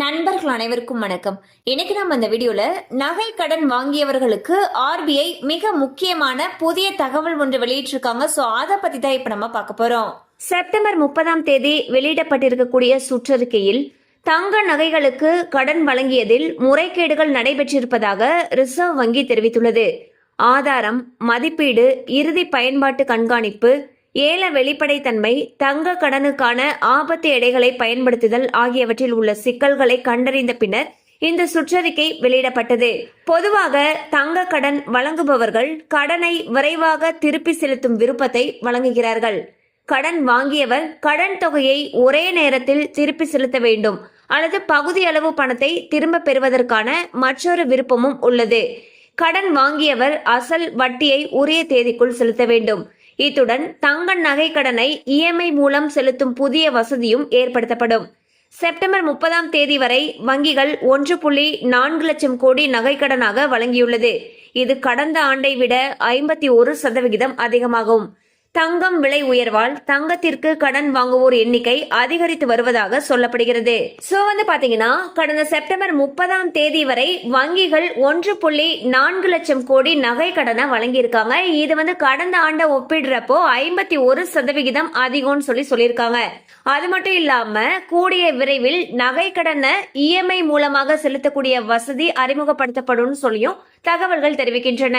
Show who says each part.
Speaker 1: நண்பர்கள் அனைவருக்கும் வணக்கம். இன்னைக்கு நம்ம இந்த வீடியோல நகை கடன் வாங்கியவர்களுக்கு ஆர்பிஐ மிக முக்கியமான புதிய தகவல் ஒன்று வெளியிட்டிருக்காங்க. ஸோ அதை பத்தி தான் இப்ப நம்ம பார்க்க போறோம். செப்டம்பர் முப்பதாம் தேதி வெளியிடப்பட்டிருக்கக்கூடிய சுற்றறிக்கையில் தங்க நகைகளுக்கு கடன் வழங்கியதில் முறைகேடுகள் நடைபெற்றிருப்பதாக ரிசர்வ் வங்கி தெரிவித்துள்ளது. ஆதாரம் மதிப்பீடு இறுதி பயன்பாட்டு கண்காணிப்பு ஏல வெளிப்படைத்தன்மை தங்க கடனுக்கான ஆபத்து எடைகளை பயன்படுத்துதல் ஆகியவற்றில் உள்ள சிக்கல்களை கண்டறிந்த பின்னர் இந்த சுற்றறிக்கை வெளியிடப்பட்டது. பொதுவாக தங்க கடன் வழங்குபவர்கள் கடனை விரைவாக திருப்பி செலுத்தும் விருப்பத்தை வழங்குகிறார்கள். கடன் வாங்கியவர் கடன் தொகையை ஒரே நேரத்தில் திருப்பி செலுத்த வேண்டும். அல்லது பகுதி அளவு பணத்தை திரும்ப பெறுவதற்கான மற்றொரு விருப்பமும் உள்ளது. கடன் வாங்கியவர் அசல் வட்டியை உரிய தேதிக்குள் செலுத்த வேண்டும். இத்துடன் தங்க நகை கடனை இஎம்ஐ மூலம் செலுத்தும் புதிய வசதியும் ஏற்படுத்தப்படும். செப்டம்பர் முப்பதாம் தேதி வரை வங்கிகள் ஒன்று புள்ளி நான்கு லட்சம் கோடி நகைக்கடனாக வழங்கியுள்ளது. இது கடந்த ஆண்டை விட ஐம்பத்தி ஒரு சதவிகிதம் அதிகமாகும். தங்கம் விலை உயர்வால் தங்கத்திற்கு கடன் வாங்குவோர் எண்ணிக்கை அதிகரித்து வருவதாக சொல்லப்படுகிறது. சோ வந்து பாத்தீங்கன்னா கடந்த செப்டம்பர் முப்பதாம் தேதி வரை வங்கிகள் ஒன்று புள்ளி நான்கு லட்சம் கோடி நகை கடனை வழங்கியிருக்காங்க. இது வந்து கடந்த ஆண்டை ஒப்பிடுறப்போ ஐம்பத்தி ஒரு சதவிகிதம் அதிகம்னு சொல்லி சொல்லியிருக்காங்க. அது மட்டும் இல்லாம கூடிய விரைவில் நகை கடனை இஎம்ஐ மூலமாக செலுத்தக்கூடிய வசதி அறிமுகப்படுத்தப்படும் சொல்லியும் தகவல்கள் தெரிவிக்கின்றன.